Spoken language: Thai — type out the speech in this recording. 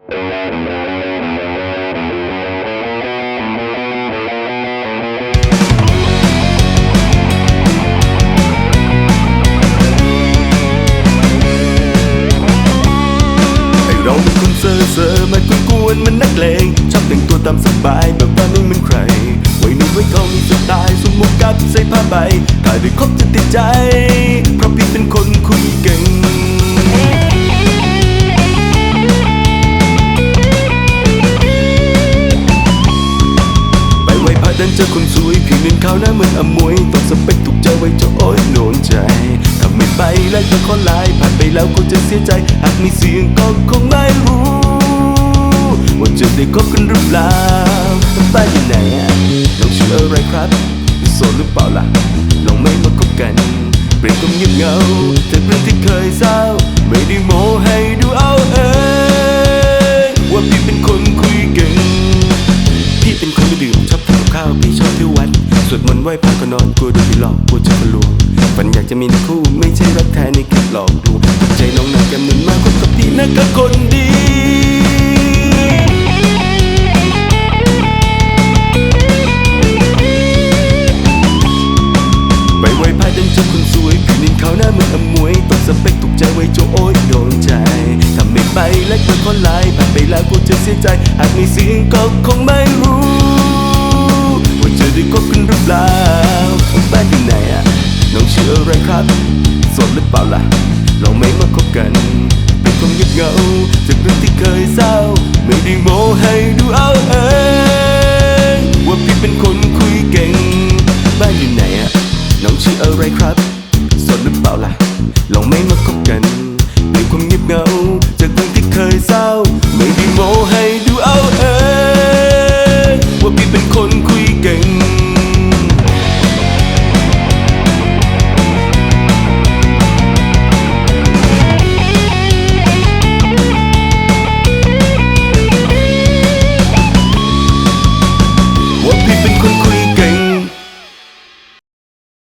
ไอเราเป็นคนเซ่อเซ่อมากวนกวนๆมันนักเลงชอบแต่งตัวตามสบายแบบว่าไม่เหมือนใครไวัยหนุ่มไว้ทองมีสไตล์สวมหมวกกับใส่ผ้าใบถ่ายไปครบจะติดใจ ดันเจอคนสวยผิวเนียนขาวหน้าเหมือนอมวยต้องสเปคถูกใจไว้จะโอ้ยโดนใจถ้าไม่ไปแล้วจะขอลายผ่านไปแล้วก็จะเสียใจหากม่เสียงก็คงไม่รู้ว่าจะได้คบกันหรือเปล่าบ้านอยู่ไหนต้องชื่ออะไรครับโสดหรือเปล่าล่ะลองไม่มาคบกันเปลี่ยนความเงียบเหงาจากเรื่องที่เคยเศร้า สวดมนต์ไหว้พระก็นอนกลัวโดนพี่หลอกกลัวจะทะลวงฝันอยากจะมีในคู่ไม่ใช่รักแท้ในคลิปหลอกลวงใจน้องนักแกมนุนมากคบกับพี่นักก็คนดีไปไหว้พระดันเจอคนสวยผิวนินเขาหน้าเหมือนอมวยตกสเปคถูกใจไว้โจโอ้ยโดนใจทำไม่ไปและคนคนไลน์ผ่านไปแล้วกูจะเสียใจหากมีเสียงก็คงไม่รู้ว่าจะได้คบ กันหรือเปล่าบ้านอยู่ไหนอะน้องชื่ออะไรครับสดหรือเปล่าล่ะลองไม่มาคบกัน เป็นความเงียบเหงาจากเรื่องที่เคยเศร้า ไม่ได้โมให้ดูเอาเองว่าพี่เป็นคนคุยเก่ง บ้านอยู่ไหนอะน้องชื่ออะไรครับสดหรือเปล่าล่ะลองไม่มาคบกัน เป็นความเงียบเหงาจากเรื่องที่เคยเศร้า ไม่ได้โมให้ดู ที่เป็นคนคุย